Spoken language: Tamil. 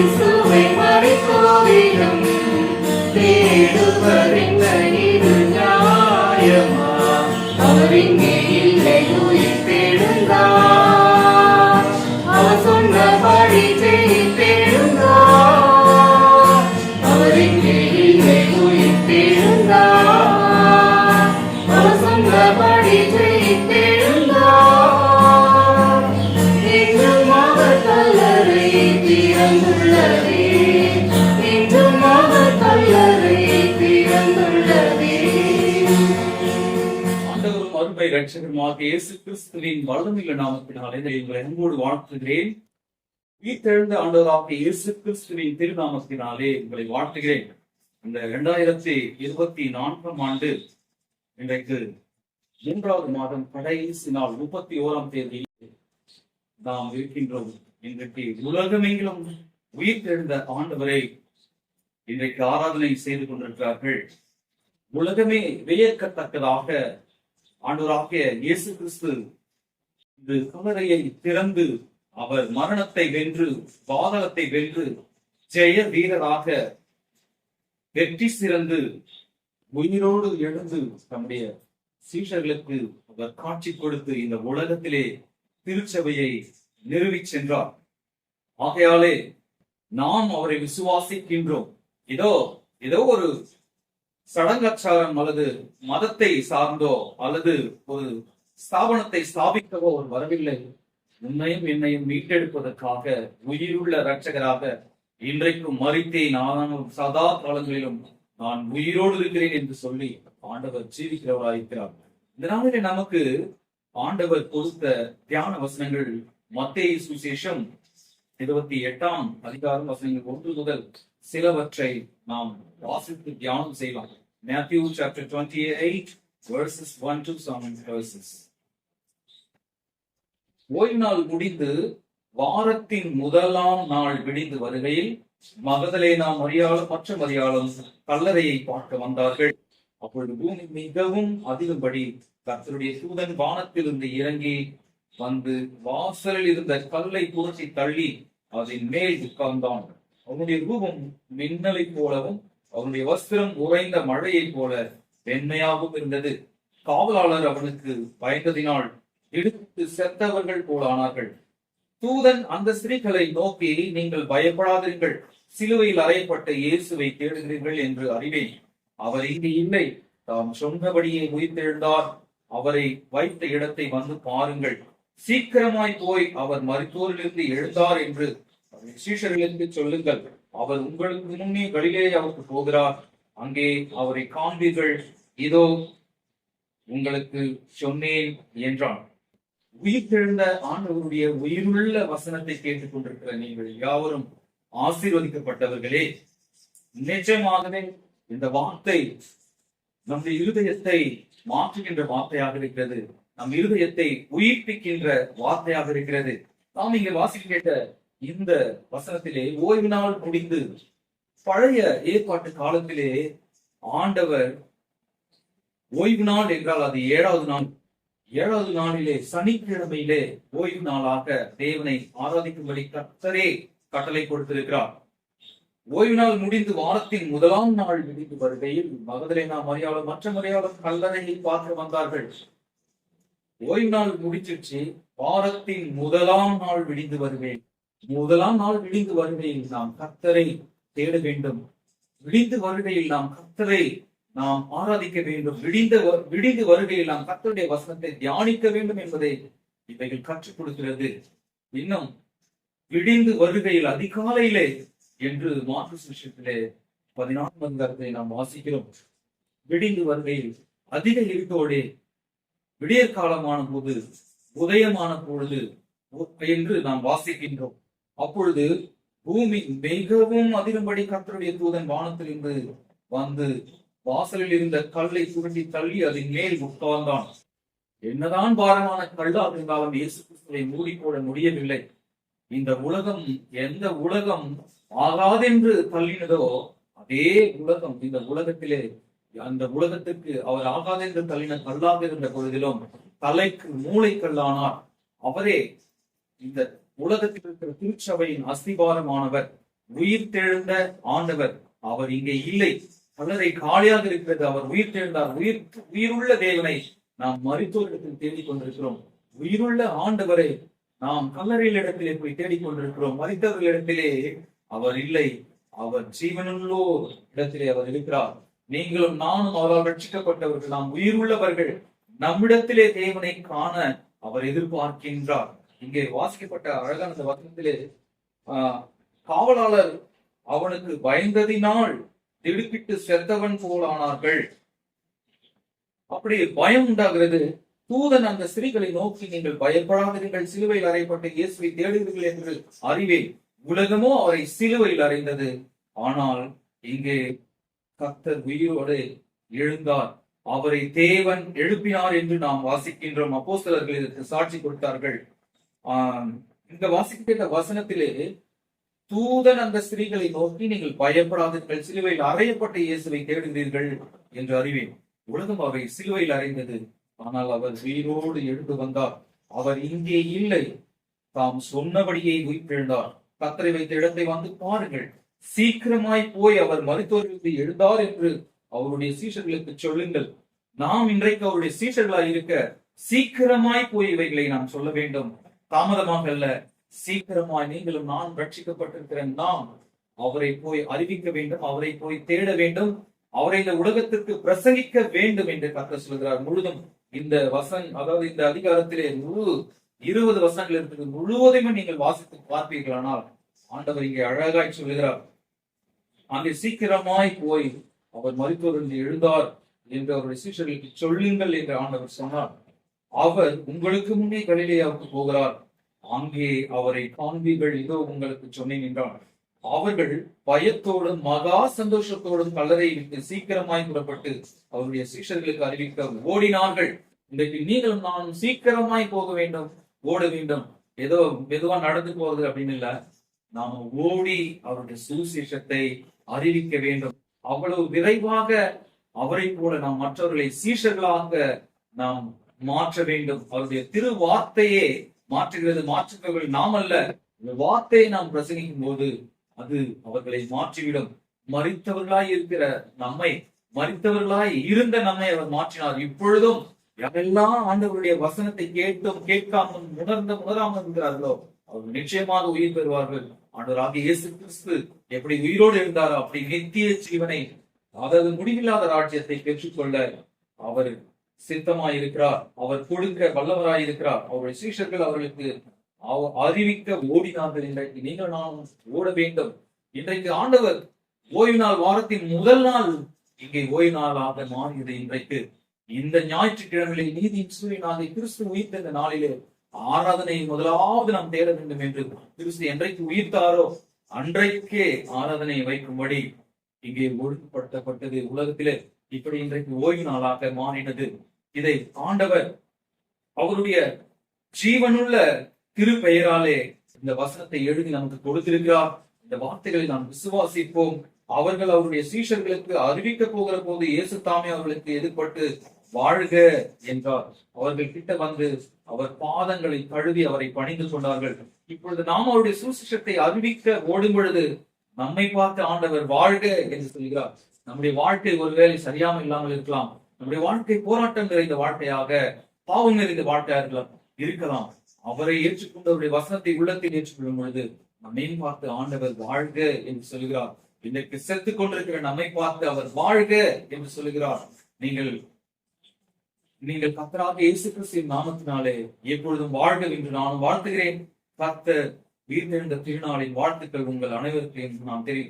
Jesus. ரட்சகருமாக இயேசு கிறிஸ்துவின் வல்லமில்ல நாமத்தினாலே உங்களை அன்போடு வாழ்த்துகிறேன். வீட்டெழுந்த ஆண்டவராக இயேசு கிறிஸ்துவின் திருநாமத்தினாலே உங்களை வாழ்த்துகிறேன். இந்த இரண்டாயிரத்தி இருபத்தி நான்காம் ஆண்டு இன்றைக்கு மூன்றாவது மாதம் கடைசி நாள் முப்பத்தி ஓராம் தேதி நாம் இருக்கின்றோம். இன்றைக்கு உலகமெங்கிலும் உயிர்த்தெழுந்த ஆண்டவரை இன்றைக்கு ஆராதனை செய்து கொண்டிருக்கிறார்கள். உலகமே வியக்கத்தக்கதாக ஆண்டவராகிய இயேசு கிறிஸ்து இந்த கல்லறையை திறந்து அவர் மரணத்தை வென்று பாதகத்தை வென்று ஜெய வீரராக வெற்றி சிறந்து உயிரோடு எழுந்து தம்முடைய சீஷர்களுக்கு அவர் காட்சி கொடுத்து இந்த உலகத்திலே திருச்சபையை நிறுவி சென்றார். ஆகையாலே நாம் அவரை விசுவாசிக்கின்றோம். ஏதோ ஏதோ ஒரு சடங்காச்சாரம் அல்லது மதத்தை சார்ந்தோ அல்லது ஒரு ஸ்தாபனத்தை ஸ்தாபிக்கவோ அவர் வரவில்லை. உன்னையும் என்னையும் மீட்டெடுப்பதற்காக உயிருள்ள இரட்சகராக இன்றைக்கும் மறித்தே நானும் சதா காலங்களிலும் நான் உயிரோடு இருக்கிறேன் என்று சொல்லி ஆண்டவர் ஜீவிக்கிறவராயிருக்கிறார். இந்த நாளிலே நமக்கு ஆண்டவர் கொடுத்த தியான வசனங்கள் மத்திய சுசேஷம் இருபத்தி எட்டாம் அதிகாரம் வசனங்கள் ஒன்று முதல் சிலவற்றை நாம் வாசித்து தியானம் செய்யலாம் Matthew chapter 28 verses 1 to 7 verses. ஓய்வு நாள் முடிந்து வாரத்தின் முதலாம் நாள் விடிந்து வருகையில் மகதலேனா மரியாளும் மற்ற மரியாளும் கல்லறையை பார்க்க வந்தார்கள். அப்பொழுது பூமி மிகவும் அதிகம்படி கர்த்தருடைய சூதன் வானத்திலிருந்து இறங்கி வந்து வாசலில் இருந்த கல்லை புரட்டி தள்ளி அதன் மேல் உட்கார்ந்தான். அவனுடைய ரூபம் மின்னலை போலவும் அவனுடைய வஸ்திரம் உறைந்த மழையைப் போல வெண்மையாகவும் இருந்தது. காவலாளர் அவனுக்கு பயந்ததினால் இடுத்து செத்தவர்கள் போலானார்கள். தூதன் அந்த ஸ்திரீகளை நோக்கி நீங்கள் பயப்படாதீர்கள் சிலுவையில் அறையப்பட்ட இயேசுவை தேடுகிறீர்கள் என்று அறிவேன். அவர் இங்கு இல்லை. தாம் சொன்னபடியே உயிர்த்தெழுந்தார். அவரை வைத்த இடத்தை வந்து பாருங்கள். சீக்கிரமாய் போய் அவர் மருத்துவரிலிருந்து எழுந்தார் என்று சீஷர்களுக்கு சொல்லுங்கள். அவர் உங்களுக்கு முன்னே கலிலேயாவுக்கு போகிறார். அங்கே அவரை காண்பீர்கள். இதோ உங்களுக்கு சொன்னேன் என்றான். உயிர்த்தெழுந்த ஆண்டவருடைய உயிருள்ள வசனத்தை கேட்டுக் கொண்டிருக்கிற நீங்கள் யாவரும் ஆசீர்வதிக்கப்பட்டவர்களே நிஜமாகவே இந்த வார்த்தை நம்முடைய இருதயத்தை மாற்றுகின்ற வார்த்தையாக இருக்கிறது. நம் இருதயத்தை உயிர்ப்பிக்கின்ற வார்த்தையாக இருக்கிறது. நாம் இங்க வாசிக்க கேட்ட இந்த வசனத்திலே ஓய்வு நாள் முடிந்து பழைய ஏற்பாட்டு காலத்திலே ஆண்டவர் ஓய்வு நாள் என்றால் அது ஏழாவது நாள். ஏழாவது நாளிலே சனிக்கிழமையிலே ஓய்வு நாளாக தேவனை ஆராதிக்கும்படி கத்தரே கட்டளை கொடுத்திருக்கிறார். ஓய்வு நாள் முடிந்து வாரத்தின் முதலாம் நாள் விடிந்து வருகையில் மகதலேனா மரியாதை மற்ற மரியாதை கல்லறையை பார்க்க வந்தார்கள். ஓய்வு நாள் முடிச்சிருச்சு வாரத்தின் முதலாம் நாள் விடிந்து வருவேன். முதலாம் நாள் விடிந்து வருகையில் நாம் கத்தரை தேட வேண்டும். விடிந்து வருகையில் நாம் கத்தரை நாம் ஆராதிக்க வேண்டும். விடிந்த வ- விடிந்து வருகையில் நாம் கத்தருடைய வசனத்தை தியானிக்க வேண்டும் என்பதை இவைகள் கற்றுக் கொடுக்கிறது. இன்னும் விடிந்து வருகையில் அதிகாலையிலே என்று மாற்று சுஷத்திலே பதினான்கு அதிகாரத்தை நாம் வாசிக்கிறோம். விடிந்து வருகையில் அதிக இருட்டோடே விடியற் காலமான போது உதயமான பொழுது என்று நாம் வாசிக்கின்றோம். அப்பொழுது பூமி மிகவும் அதிகம்படி கத்தருடைய தூதன் வானத்திலிருந்து வந்து வாசலில் இருந்த கல்லை சுருட்டி தள்ளி அதன் மேல் உட்கார்ந்தான். என்னதான் பாரமான கல்லாக இருந்தாலும் இயேசு கிறிஸ்துவை மூடிப்போட முடியவில்லை. இந்த உலகம் எந்த உலகம் ஆகாதென்று தள்ளினதோ அதே உலகம் இந்த உலகத்திலே அந்த உலகத்துக்கு அவர் ஆகாதென்று தள்ளின கல்லாக இருந்த பொழுதிலும் தலைக்கு மூளை கல்லானார் அவரே இந்த உலகத்தில் இருக்கிற திருச்சபையின் அஸ்திபாரமானவர் உயிர் தெழுந்த ஆண்டவர். அவர் இங்கே இல்லை. கல்லறை காலியாக இருக்கிறது. அவர் உயிர் தெழுந்தார். உயிர் உயிருள்ள தேவனை நாம் மருத்துவரிடத்தில் தேடிக் கொண்டிருக்கிறோம் உயிருள்ள ஆண்டவரை நாம் கல்லறையில் இடத்திலே போய் தேடிக் கொண்டிருக்கிறோம் மறித்தவர்களிடத்திலே அவர் இல்லை. அவர் ஜீவனுள்ளோ இடத்திலே அவர் இருக்கிறார். நீங்களும் நானும் அவரால் ரட்சிக்கப்பட்டவர்கள். நாம் உயிருள்ளவர்கள். நம்மிடத்திலே தேவனை காண அவர் எதிர்பார்க்கின்றார். இங்கே வாசிக்கப்பட்ட அழகான இந்த வசனத்திலே ஆஹ், காவலாளர் அவனுக்கு பயந்ததினால் திடுக்கிட்டு செத்தவன் போலானார்கள் அப்படி பயம் உண்டாகிறது. தூதன் அந்த ஸ்திரீகளை நோக்கி நீங்கள் பயப்படாதீர்கள் சிலுவையில் அறையப்பட்ட இயேசுவை தேடுவீர்கள் என்று அறிவே உலகமோ அவரை சிலுவையில் அறைந்தது. ஆனால் இங்கே கத்தர் உயிரோடு எழுந்தார். அவரை தேவன் எழுப்பினார் என்று நாம் வாசிக்கின்றோம். அப்போஸ்தலர்கள் இதற்கு சாட்சி கொடுத்தார்கள். இந்த வாசிக்கின்ற வசனத்திலே தூதன் அந்த ஸ்திரீகளை நோக்கி நீங்கள் பயப்படாதீர்கள் சிலுவையில் அறையப்பட்ட இயேசுவை தேடுகிறீர்கள் என்று அறிவேன். உலகம் அவை சிலுவையில் அறைந்தது. ஆனால் அவர் உயிரோடு எழுந்து வந்தார். அவர் இங்கே இல்லை. தாம் சொன்னபடியே உயிர்த்தெழுந்தார். கத்தரை வைத்த இடத்தை வந்து பாருங்கள். சீக்கிரமாய் போய் அவர் மருத்துவர்களுக்கு எழுந்தார் என்று அவருடைய சீஷர்களுக்கு சொல்லுங்கள். நாம் இன்றைக்கு அவருடைய சீஷர்களாய் இருக்க சீக்கிரமாய் போய் இவைகளை நாம் சொல்ல வேண்டும். தாமதமாக அல்ல சீக்கிரமாய் நீங்களும் நான் ரட்சிக்கப்பட்டிருக்கிற நாம் அவரை போய் அறிவிக்க வேண்டும் அவரை போய் தேட வேண்டும் அவரை இந்த உலகத்திற்கு பிரசங்கிக்க வேண்டும் என்று கத்த சொல்கிறார் முழுதும் இந்த வசன் அதாவது இந்த அதிகாரத்திலே முழு இருபது வசனங்கள் இருந்தது முழுவதையுமே நீங்கள் வாசித்து பார்ப்பீர்களானால் ஆண்டவர் இங்கே அழகாய் சொல்லுகிறார். அங்கே சீக்கிரமாய் போய் அவர் மருத்துவர்கள் எழுந்தார் என்று அவருடைய சீஷர்களுக்கு சொல்லுங்கள் என்று ஆண்டவர் சொன்னார். அவர் உங்களுக்கு முன்னே கலிலேயாவுக்கு போகிறார். அங்கே அவரை காண்பீர்கள் இதோ உங்களுக்கு சொன்னேன் என்றார் அவர்கள் பயத்தோடும் மகா சந்தோஷத்தோடும் கல்லறை விட்டு சீக்கிரமாய் புறப்பட்டு அவருடைய சீஷர்களுக்கு அறிவிக்க ஓடினார்கள். இன்றைக்கு நீங்களும் நானும் சீக்கிரமாய் போக வேண்டும் ஓட வேண்டும். ஏதோ மெதுவா நடந்து போகுது அப்படின்னு இல்ல. நாம ஓடி அவருடைய சுவிசேஷத்தை அறிவிக்க வேண்டும். அவ்வளவு விரைவாக அவரை போல நாம் மற்றவர்களை சீஷர்களாக நாம் மாற்ற வேண்டும். அவருடைய திரு வார்த்தையே மாற்றுகிறது மாற்றுபவர்கள் நாம் அல்ல இந்த வார்த்தையை நாம் பிரசங்கிக்கும் போது அது அவர்களை மாற்றிவிடும். மறித்தவர்களாய் இருக்கிற நம்மை மறித்தவர்களாய் இருந்த நம்மை அவர் மாற்றினார். இப்பொழுதும் எல்லாம் ஆண்டவருடைய வசனத்தை கேட்டும் கேட்காமல் உணர்ந்த உணராமல் இருக்கிறார்களோ அவர்கள் நிச்சயமாக உயிர் பெறுவார்கள். ஆண்டவராக இயேசு கிறிஸ்து எப்படி உயிரோடு இருந்தாரோ அப்படி நித்திய ஜீவனை அதாவது முடிவில்லாத ராஜ்யத்தை பெற்றுக்கொள்ள அவர் சித்தமாய் இருக்கிறார் அவர் கொடுக்கிற வல்லவராய் இருக்கிறார் அவருடைய சீஷர்கள் அவர்களுக்கு அவ- அறிவிக்க ஓடினார்கள். இன்றைக்கு நீங்கள் நான் ஓட வேண்டும். இன்றைக்கு ஆண்டவர் ஓய்வு நாள் வாரத்தின் முதல் நாள் இங்கே ஓய்வு நாளாக மாறியது இன்றைக்கு. இந்த ஞாயிற்றுக்கிழமையிலே நீதியின் சூரியனாக கிறிஸ்து உயிர்த்த இந்த நாளிலே ஆராதனையை முதலாவது நாம் தேட வேண்டும் என்று கிறிஸ்து என்றைக்கு உயிர்த்தாரோ அன்றைக்கே ஆராதனையை வைக்கும்படி இங்கே ஒழுங்குபடுத்தப்பட்டது உலகத்திலே இப்படி இன்றைக்கு ஓய்வு நாளாக மாறினது. இதை ஆண்டவர் அவருடைய ஜீவனுள்ள திருப்பெயராலே இந்த வசனத்தை எழுதி நமக்கு கொடுத்திருக்கிறார். இந்த வார்த்தைகளை நாம் விசுவாசிப்போம். அவர்கள் அவருடைய சீஷர்களுக்கு அறிவிக்க போகிற போது இயேசு தாமே அவர்களுக்கு எதிர்பட்டு வாழ்க என்றார். அவர்கள் கிட்ட வந்து அவர் பாதங்களை கழுவி அவரை பணிந்து கொண்டார்கள். இப்பொழுது நாம் அவருடைய சுசிஷத்தை அறிவிக்க ஓடும் பொழுது நம்மை பார்த்து ஆண்டவர் வாழ்க என்று சொல்கிறார். நம்முடைய வாழ்க்கை ஒருவேளை சரியாமல் இல்லாமல் இருக்கலாம். நம்முடைய வாழ்க்கை போராட்டம் நிறைந்த வாழ்க்கையாக பாவம் நிறைந்த வாழ்க்கையாக இருக்கலாம். அவரை ஏற்றுக்கொண்டவருடைய வசனத்தை உள்ளத்தில் ஏற்றுக்கொள்ளும் பொழுது நம்மையும் பார்த்து ஆண்டவர் வாழ்க என்று சொல்கிறார் இன்றைக்கு செத்துக் கொண்டிருக்கிற நம்மை பார்த்து அவர் வாழ்க என்று சொல்கிறார் நீங்கள் நீங்கள் கத்தராக இயேசு கிறிஸ்துவின் நாமத்தினாலே எப்பொழுதும் வாழ்க என்று நான் வாழ்த்துகிறேன். கத்த உயிர்ந்தெழுந்த திருநாளின் வாழ்த்துக்கள் உங்கள் அனைவருக்கும் நான் தெரியும்